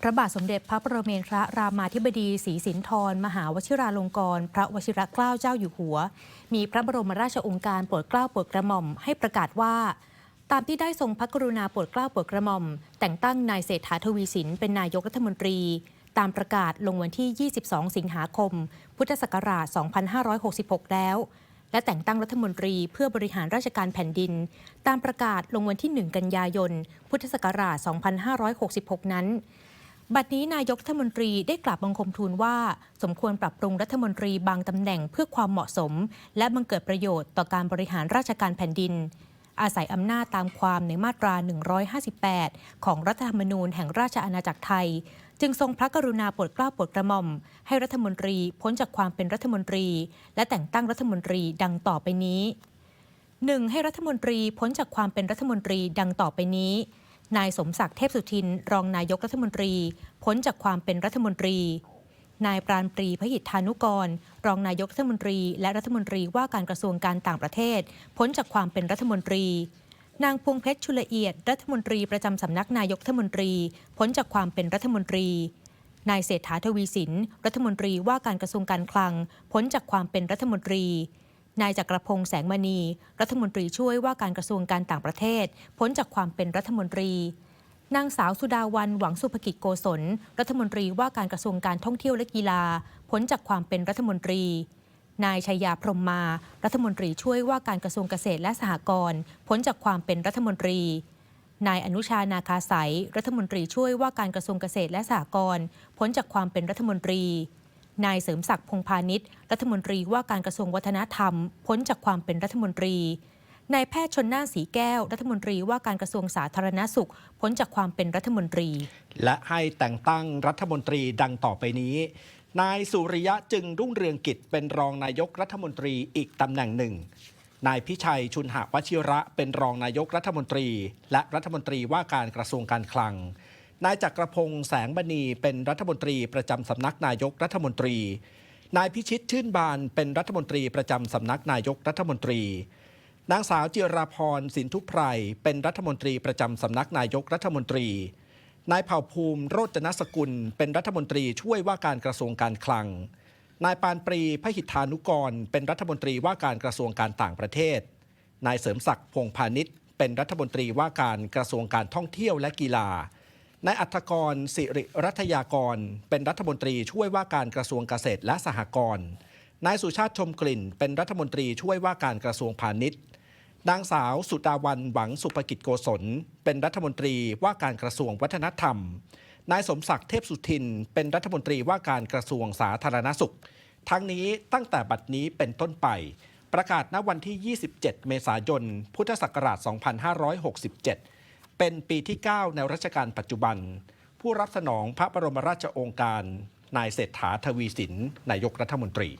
พระบาทสมเด็จพระประเมนทรรามาธิบดีศรีสินธรมหาวชิราลงกรณ์พระวชิรเกล้าเจ้าอยู่หัว มีพระบรมราชองค์การโปรดเกล้าโปรดกระหม่อมให้ประกาศว่า ตามที่ได้ทรงพระกรุณาโปรดเกล้าโปรดกระหม่อม แต่งตั้งนายเศรษฐาทวีสินเป็นนายกรัฐมนตรี ตามประกาศลงวันที่ 22 สิงหาคม พุทธศักราช 2566 แล้ว และแต่งตั้งรัฐมนตรีเพื่อบริหารราชการแผ่นดิน ตามประกาศลงวันที่ 1 กันยายน พุทธศักราช 2566 นั้น บัดนี้นายกรัฐมนตรีได้กราบบังคมทูลว่า สมควรปรับปรุงรัฐมนตรีบางตำแหน่งเพื่อความเหมาะสม และบังเกิดประโยชน์ต่อการบริหารราชการแผ่นดิน อาศัยอำนาจตามความในมาตรา 158 ของรัฐธรรมนูญแห่งราชอาณาจักรไทย จึงทรงพระกรุณาโปรดเกล้าโปรดกระหม่อม ให้รัฐมนตรีพ้นจากความเป็นรัฐมนตรี และแต่งตั้งรัฐมนตรีดังต่อไปนี้ 1. ให้รัฐมนตรีพ้นจากความเป็นรัฐมนตรีดังต่อไปนี้ นายสมศักดิ์เทพสุทิน รองนายกรัฐมนตรี พ้นจากความเป็นรัฐมนตรี นายปราณปรีพหิทธานุกร รองนายกรัฐมนตรี และรัฐมนตรีว่าการกระทรวงการต่างประเทศ พ้นจากความเป็นรัฐมนตรี นางพวงเพชรชุลเอียด รัฐมนตรีประจำสำนักนายกรัฐมนตรี พ้นจากความเป็นรัฐมนตรีนายเศรษฐาทวีสิน รัฐมนตรีว่าการกระทรวงการคลัง พ้นจากความเป็นรัฐมนตรี นายจักรพงษ์แสงมณี รัฐมนตรีช่วยว่าการกระทรวงการต่างประเทศ พ้นจากความเป็นรัฐมนตรี นางสาวสุดาวันหวังสุภกิจโกศล รัฐมนตรีว่าการกระทรวงการท่องเที่ยวและกีฬา พ้นจากความเป็นรัฐมนตรี นายชัยยาพรมมา รัฐมนตรีช่วยว่าการกระทรวงเกษตรและสหกรณ์ พ้นจากความเป็นรัฐมนตรีนายอนุชานาคาสายรัฐมนตรีช่วยว่าการกระทรวงเกษตรและสหกรณ์พ้นจากความเป็นรัฐมนตรี นายเสริมศักดิ์พงพาณิชย์ รัฐมนตรีว่าการกระทรวงวัฒนธรรม พ้นจากความเป็นรัฐมนตรี นายแพทย์ชนน่านสีแก้ว รัฐมนตรีว่าการกระทรวงสาธารณสุข พ้นจากความเป็นรัฐมนตรี และให้แต่งตั้งรัฐมนตรีดังต่อไปนี้ นายสุริยะจึงรุ่งเรืองกิจเป็นรองนายกรัฐมนตรีอีกตำแหน่งหนึ่งนายพิชัยชุนหวชิระเป็นรองนายกรัฐมนตรี และรัฐมนตรีว่าการกระทรวงการคลัง นายจักรพงษ์แสงบณีเป็นรัฐมนตรีประจำสำนักนายกรัฐมนตรี นายพิชิตชื่นบานเป็นรัฐมนตรีประจำสำนักนายกรัฐมนตรี นางสาวจิราพรสินทุพไพรเป็นรัฐมนตรีประจำสำนักนายกรัฐมนตรี นายเผ่าภูมิโรจนสกุล เป็นรัฐมนตรีช่วยว่าการกระทรวงการคลัง นายปานปรีพหิทธานุกร เป็นรัฐมนตรีว่าการกระทรวงการต่างประเทศ นายเสริมศักดิ์พงพาณิชย์เป็นรัฐมนตรีว่าการกระทรวงการท่องเที่ยวและกีฬา นายอัธกรสิริรัตยากร เป็นรัฐมนตรีช่วยว่าการกระทรวงเกษตรและสหกรณ์นายสุชาติชมกลิ่น เป็นรัฐมนตรีช่วยว่าการกระทรวงพาณิชย์นางสาวสุดาวันหวังสุภกิจโกศล เป็นรัฐมนตรีว่าการกระทรวงวัฒนธรรม นายสมศักดิ์เทพสุทิน เป็นรัฐมนตรีว่าการกระทรวงสาธารณสุข ทั้งนี้ตั้งแต่บัดนี้เป็นต้นไป ประกาศณวันที่ 27 เมษายน พุทธศักราช 2567 เป็นปีที่ 9 ในรัชกาลปัจจุบัน ผู้รับสนองพระบรมราชโองการ นายเศรษฐาทวีสินนายกรัฐมนตรี